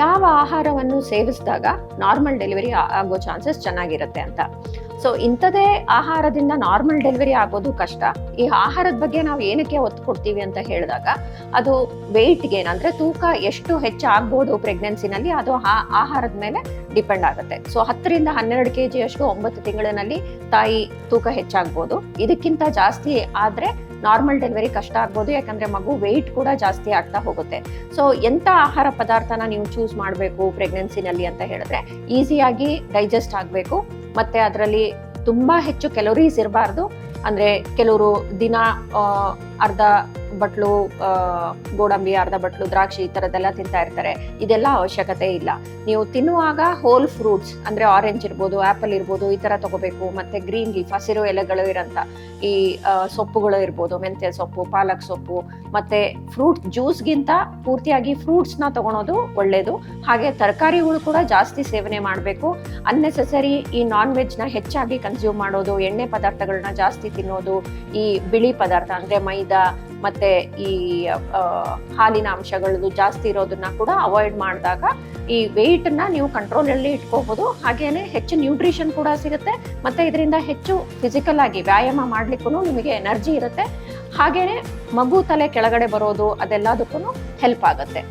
ಯಾವ ಆಹಾರವನ್ನು ಸೇವಿಸಿದಾಗ ನಾರ್ಮಲ್ ಡೆಲಿವರಿ ಆಗೋ ಚಾನ್ಸಸ್ ಚೆನ್ನಾಗಿರುತ್ತೆ ಅಂತ. ಸೊ ಇಂಥದೇ ಆಹಾರದಿಂದ ನಾರ್ಮಲ್ ಡೆಲಿವರಿ ಆಗೋದು ಕಷ್ಟ. ಈ ಆಹಾರದ ಬಗ್ಗೆ ನಾವು ಏನಕ್ಕೆ ಒತ್ತು ಕೊಡ್ತೀವಿ ಅಂತ ಹೇಳಿದಾಗ, ಅದು ವೆಯ್ಟ್ ಗೇನ್ ಅಂದ್ರೆ ತೂಕ ಎಷ್ಟು ಹೆಚ್ಚಾಗ್ಬೋದು ಪ್ರೆಗ್ನೆನ್ಸಿನಲ್ಲಿ ಅದು ಆ ಆಹಾರದ ಮೇಲೆ ಡಿಪೆಂಡ್ ಆಗುತ್ತೆ. ಸೊ ಹತ್ತರಿಂದ ಹನ್ನೆರಡು ಕೆ ಜಿಯಷ್ಟು ಒಂಬತ್ತು ತಿಂಗಳಿನಲ್ಲಿ ತಾಯಿ ತೂಕ ಹೆಚ್ಚಾಗ್ಬೋದು. ಇದಕ್ಕಿಂತ ಜಾಸ್ತಿ ಆದ್ರೆ ನಾರ್ಮಲ್ ಡೆಲಿವರಿ ಕಷ್ಟ ಆಗ್ಬೋದು, ಯಾಕಂದ್ರೆ ಮಗು ವೆಯ್ಟ್ ಕೂಡ ಜಾಸ್ತಿ ಆಗ್ತಾ ಹೋಗುತ್ತೆ. ಸೊ ಎಂಥ ಆಹಾರ ಪದಾರ್ಥನ ನೀವು ಚೂಸ್ ಮಾಡಬೇಕು ಪ್ರೆಗ್ನೆನ್ಸಿನಲ್ಲಿ ಅಂತ ಹೇಳಿದ್ರೆ ಈಸಿಯಾಗಿ ಡೈಜೆಸ್ಟ್ ಆಗಬೇಕು, ಮತ್ತು ಅದರಲ್ಲಿ ತುಂಬ ಹೆಚ್ಚು ಕೆಲೋರೀಸ್ ಇರಬಾರ್ದು. ಅಂದರೆ ಕೆಲವರು ದಿನ ಅರ್ಧ ಬಟ್ಲು ಗೋಡಂಬಿ, ಅರ್ಧ ಬಟ್ಲು, ದ್ರಾಕ್ಷಿ ಈ ಥರದ್ದೆಲ್ಲ ತಿಂತಾ ಇರ್ತಾರೆ. ಇದೆಲ್ಲ ಅವಶ್ಯಕತೆ ಇಲ್ಲ. ನೀವು ತಿನ್ನುವಾಗ ಹೋಲ್ ಫ್ರೂಟ್ಸ್ ಅಂದರೆ ಆರೆಂಜ್ ಇರ್ಬೋದು ಆ್ಯಪಲ್ ಇರ್ಬೋದು, ಈ ಥರ ತಗೋಬೇಕು. ಮತ್ತು ಗ್ರೀನ್ ಲೀಫ್ ಹಸಿರು ಎಲೆಗಳು ಇರೋಂಥ ಈ ಸೊಪ್ಪುಗಳು ಇರ್ಬೋದು, ಮೆಂತ್ಯ ಸೊಪ್ಪು, ಪಾಲಕ್ ಸೊಪ್ಪು. ಮತ್ತು ಫ್ರೂಟ್ ಜ್ಯೂಸ್ಗಿಂತ ಪೂರ್ತಿಯಾಗಿ ಫ್ರೂಟ್ಸ್ನ ತಗೊಳೋದು ಒಳ್ಳೆಯದು ಹಾಗೆ ತರಕಾರಿಗಳು ಕೂಡ ಜಾಸ್ತಿ ಸೇವನೆ ಮಾಡಬೇಕು. ಅನ್ನೆಸೆಸರಿ ಈ ನಾನ್ ವೆಜ್ನ ಹೆಚ್ಚಾಗಿ ಕನ್ಸ್ಯೂಮ್ ಮಾಡೋದು, ಎಣ್ಣೆ ಪದಾರ್ಥಗಳನ್ನ ಜಾಸ್ತಿ ತಿನ್ನೋದು, ಈ ಬಿಳಿ ಪದಾರ್ಥ, ಅಂದರೆ ಮೈದಾ ಮತ್ತೆ ಈ ಹಾಲಿನ ಅಂಶಗಳು ಜಾಸ್ತಿ ಇರೋದನ್ನ ಕೂಡ ಅವಾಯ್ಡ್ ಮಾಡಿದಾಗ ಈ weight ನ ನೀವು ಕಂಟ್ರೋಲ್ ಅಲ್ಲಿ ಇಟ್ಕೋಬಹುದು ಹಾಗೇನೆ ಹೆಚ್ಚು ನ್ಯೂಟ್ರಿಷನ್ ಕೂಡ ಸಿಗುತ್ತೆ. ಮತ್ತೆ ಇದರಿಂದ ಹೆಚ್ಚು ಫಿಸಿಕಲ್ ಆಗಿ ವ್ಯಾಯಾಮ ಮಾಡ್ಲಿಕ್ಕೂ ನಿಮಗೆ ಎನರ್ಜಿ ಇರುತ್ತೆ. ಹಾಗೇನೆ ಮಗು ತಲೆ ಕೆಳಗಡೆ ಬರೋದು ಅದೆಲ್ಲದಕ್ಕೂ ಹೆಲ್ಪ್ ಆಗುತ್ತೆ.